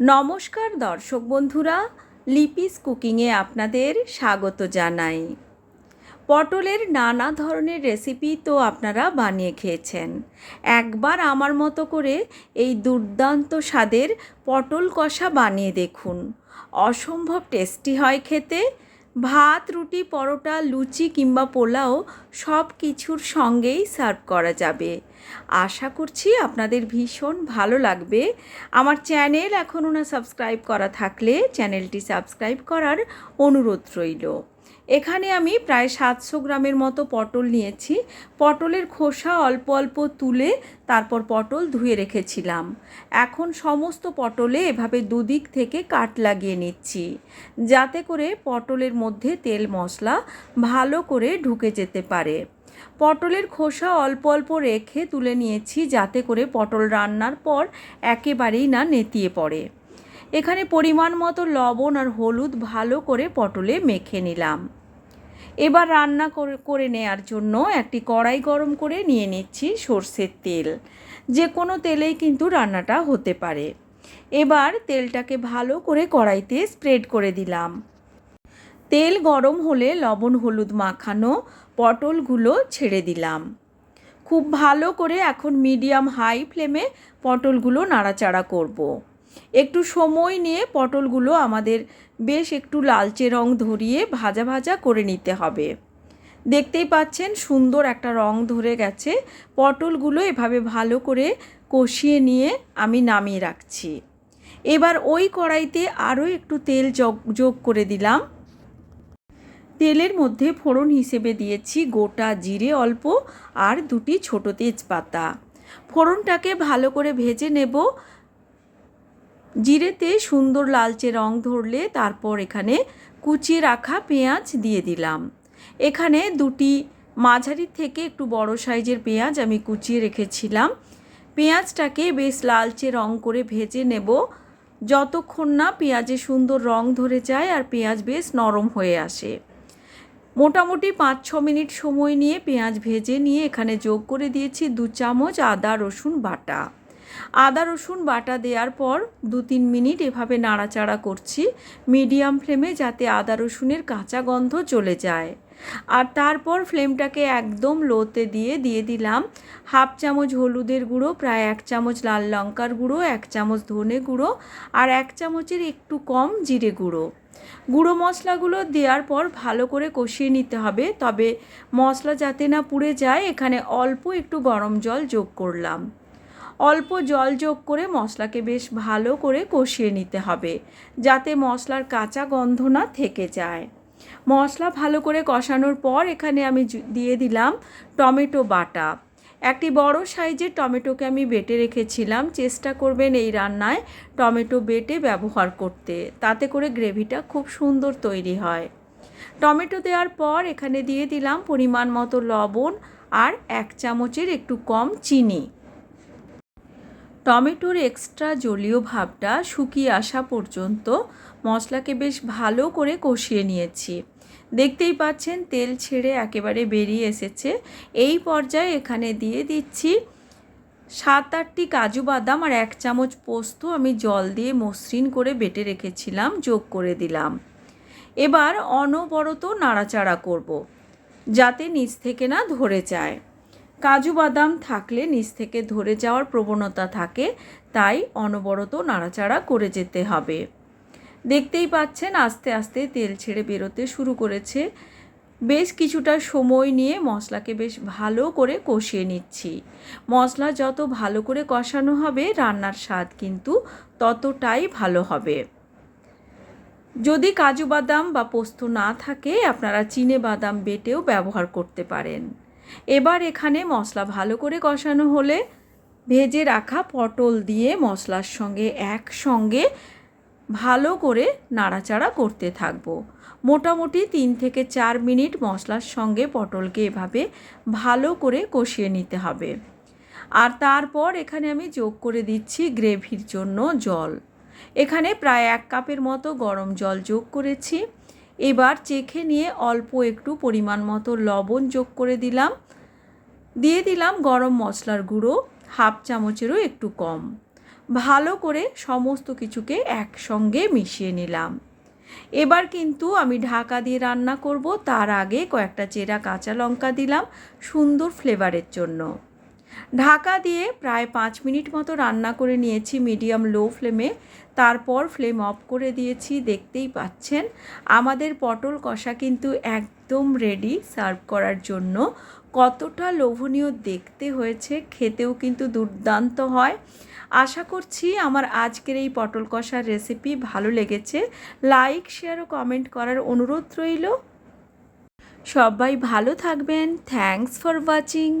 নমস্কার দর্শক বন্ধুরা, লিপিস কুকিংয়ে আপনাদের স্বাগত জানাই। পটলের নানা ধরনের রেসিপি তো আপনারা বানিয়ে খেয়েছেন। একবার আমার মতো করে এই দুর্দান্ত স্বাদের পটল কষা বানিয়ে দেখুন। অসম্ভব টেস্টি হয় খেতে। ভাত, রুটি, পরোটা, লুচি কিংবা পোলাও সব কিছুর সঙ্গেই সার্ভ করা যাবে। আশা করছি আপনাদের ভীষণ ভালো লাগবে। আমার চ্যানেল এখনও না সাবস্ক্রাইব করা থাকলে চ্যানেলটি সাবস্ক্রাইব করার অনুরোধ রইল। এখানে আমি প্রায় সাতশো গ্রামের মতো পটল নিয়েছি। পটলের খোসা অল্প অল্প তুলে তারপর পটল ধুয়ে রেখেছিলাম। এখন সমস্ত পটলে এভাবে দুদিক থেকে কাট লাগিয়ে নিচ্ছি। যাতে করে পটলের মধ্যে তেল মশলা ভালো করে ঢুকে যেতে পারে। পটলের খোসা অল্প অল্প রেখে তুলে নিয়েছি যাতে করে পটল রান্নার পর একেবারেই না নেতিয়ে পড়ে। এখানে পরিমাণ মতো লবণ আর হলুদ ভালো করে পটলে মেখে নিলাম। এবার রান্না করে নেওয়ার জন্য একটি কড়াই গরম করে নিয়ে নিচ্ছি সর্ষের তেল। যে কোনো তেলেই কিন্তু রান্নাটা হতে পারে। এবার তেলটাকে ভালো করে কড়াইতে স্প্রেড করে দিলাম। তেল গরম হলে লবণ হলুদ মাখানো পটলগুলো ছেড়ে দিলাম। খুব ভালো করে এখন মিডিয়াম হাই ফ্লেমে পটলগুলো নাড়াচাড়া করব। একটু সময় নিয়ে পটলগুলো আমাদের বেশ একটু লালচে রং ধরিয়ে ভাজা ভাজা করে নিতে হবে। দেখতেই পাচ্ছেন সুন্দর একটা রং ধরে গেছে। পটলগুলো এভাবে ভালো করে কষিয়ে নিয়ে আমি নামিয়ে রাখছি। এবার ওই কড়াইতে আরও একটু তেল যোগ যোগ করে দিলাম। তেলের মধ্যে ফোড়ন হিসেবে দিয়েছি গোটা জিরে অল্প আর দুটি ছোট তেজপাতা। ফোড়নটাকে ভালো করে ভেজে নেব। জিরেতে সুন্দর লালচে রং ধরলে তারপর এখানে কুচিয়ে রাখা পেঁয়াজ দিয়ে দিলাম। এখানে দুটি মাঝারি থেকে একটু বড় সাইজের পেঁয়াজ আমি কুচিয়ে রেখেছিলাম। পেঁয়াজটাকে বেশ লালচে রং করে ভেজে নেব। যতক্ষণ না পেঁয়াজে সুন্দর রং ধরে যায় আর পেঁয়াজ বেশ নরম হয়ে আসে। মোটামুটি পাঁচ ছ মিনিট সময় নিয়ে পেঁয়াজ ভেজে নিয়ে এখানে যোগ করে দিয়েছি দু চামচ আদা, রসুন, বাটা। আদা, রসুন, বাটা দেওয়ার পর দু তিন মিনিট এভাবে নাড়াচাড়া করছি মিডিয়াম ফ্লেমে যাতে আদা, রসুনের কাঁচা গন্ধ চলে যায়। আর তারপর ফ্লেমটাকে একদম লোতে দিয়ে দিয়ে দিলাম। হাফ চামচ হলুদের গুঁড়ো, প্রায় এক চামচ লাল লঙ্কার গুঁড়ো, এক চামচ ধনে গুঁড়ো আর এক চামচের একটু কম জিরে গুঁড়ো। গুঁড়ো মশলাগুলো দেওয়ার পর ভালো করে কষিয়ে নিতে হবে। তবে মশলা যাতে না পুড়ে যায়, এখানে অল্প একটু গরম জল যোগ করলাম। অল্প জল যোগ করে মশলাকে বেশ ভালো করে কষিয়ে নিতে হবে, যাতে মশলার কাঁচা গন্ধ না থেকে যায়। মশলা ভালো করে কষানোর পর এখানে আমি দিয়ে দিলাম টমেটো বাটা। একটি বড় সাইজের টমেটোকে আমি বেটে রেখেছিলাম। চেষ্টা করবেন এই রান্নায় টমেটো বেটে ব্যবহার করতে। তাতে করে গ্রেভিটা খুব সুন্দর তৈরি হয়। টমেটো দেওয়ার পর এখানে দিয়ে দিলাম পরিমাণ মতো লবণ আর এক চামচের একটু কম চিনি। টমেটোর এক্সট্রা জলীয় ভাবটা শুকিয়ে আসা পর্যন্ত মশলাকে বেশ ভালো করে কষিয়ে নিয়েছি। দেখতেই পাচ্ছেন, তেল ছেড়ে একেবারে বেরিয়ে এসেছে। এই পর্যায়ে এখানে দিয়ে দিচ্ছি সাত আটটি কাজু বাদাম আর এক চামচ পোস্ত আমি জল দিয়ে মসৃণ করে বেটে রেখেছিলাম, যোগ করে দিলাম। এবার অনবরত নাড়াচাড়া করব। যাতে নিচ থেকে না ধরে যায়। কাজু বাদাম থাকলে নিচ থেকে ধরে যাওয়ার প্রবণতা থাকে, তাই অনবরত নাড়াচাড়া করে যেতে হবে। দেখতেই পাচ্ছেন আস্তে আস্তে তেল ছেড়ে বেরোতে শুরু করেছে। বেশ কিছুটা সময় নিয়ে মশলাকে বেশ ভালো করে কষিয়ে নিচ্ছি। মশলা যত ভালো করে কষানো হবে, রান্নার স্বাদ কিন্তু ততটাই ভালো হবে। যদি কাজু বাদাম বা পোস্ত না থাকে, আপনারা চিনে বাদাম বেটেও ব্যবহার করতে পারেন। এবার এখানে মশলা ভালো করে কষানো হলে ভেজে রাখা পটল দিয়ে মশলার সঙ্গে একসঙ্গে ভালো করে নাড়াচাড়া করতে থাকব। মোটামুটি তিন থেকে চার মিনিট মশলার সঙ্গে পটলকে এভাবে ভালো করে কষিয়ে নিতে হবে। আর তারপর এখানে আমি যোগ করে দিচ্ছি গ্রেভির জন্য জল। এখানে প্রায় এক কাপের মতো গরম জল যোগ করেছি। এবার চেখে নিয়ে অল্প একটু পরিমাণ মতো লবণ যোগ করে দিলাম। দিয়ে দিলাম গরম মশলার গুঁড়ো, হাফ চামচেরও একটু কম। ভালো করে সমস্ত কিছুকে একসঙ্গে মিশিয়ে নিলাম। এবার কিন্তু আমি ঢাকা দিয়ে রান্না করব। তার আগে কয়েকটা চেরা কাঁচা লঙ্কা দিলাম সুন্দর ফ্লেভারের জন্য। ঢাকা দিয়ে প্রায় পাঁচ মিনিট মতো রান্না করে নিয়েছি মিডিয়াম লো ফ্লেমে। তারপর ফ্লেম অফ করে দিয়েছি, দেখতেই পাচ্ছেন। আমাদের পটল কষা কিন্তু একদম রেডি সার্ভ করার জন্য। কতটা লোভনীয় দেখতে হয়েছে, খেতেও কিন্তু দুর্দান্ত হয়। আশা করছি আমার আজকের এই পটল কষার রেসিপি ভালো লেগেছে। লাইক, শেয়ার ও কমেন্ট করার অনুরোধ রইল। সবাই ভালো থাকবেন। Thanks for watching.